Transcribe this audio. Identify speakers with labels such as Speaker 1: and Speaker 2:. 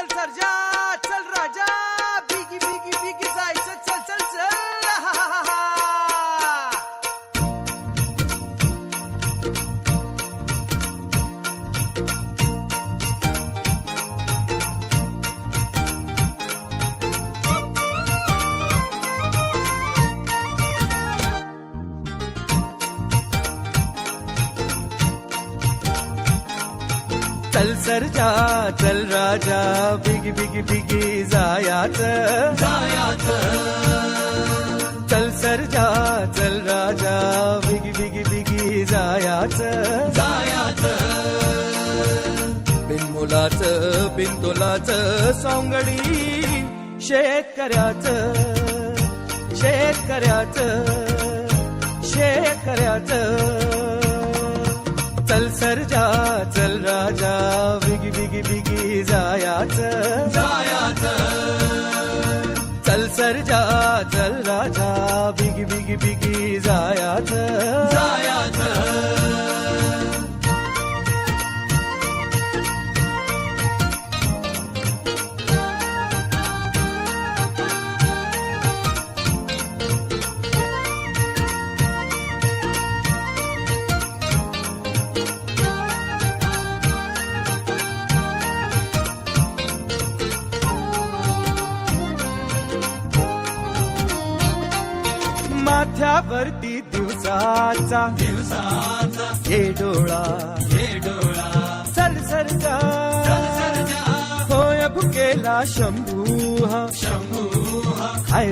Speaker 1: चल सरजा चल राजा. चल सरजा चल राजा बिगी बिगी बिगी जायाचं चल सरजा चल राजा बिगी बिगी बिगी जायाचं बिनमुलाचं बिनतोलाचं सौंगडी शेतकऱ्याचं शेतकऱ्याचं शेतकऱ्याचं। चल सरजा चल राजा बिगी बिगी बिगी जायाचं. चल सरजा चल राजा बिगी बिगी बिगी जायाचं. माथ्यावरती दिवसाचा. दिवसाचा. हे डोळा. हे डोळा. चल सरजा होय भुकेला शंभू शंभू हाय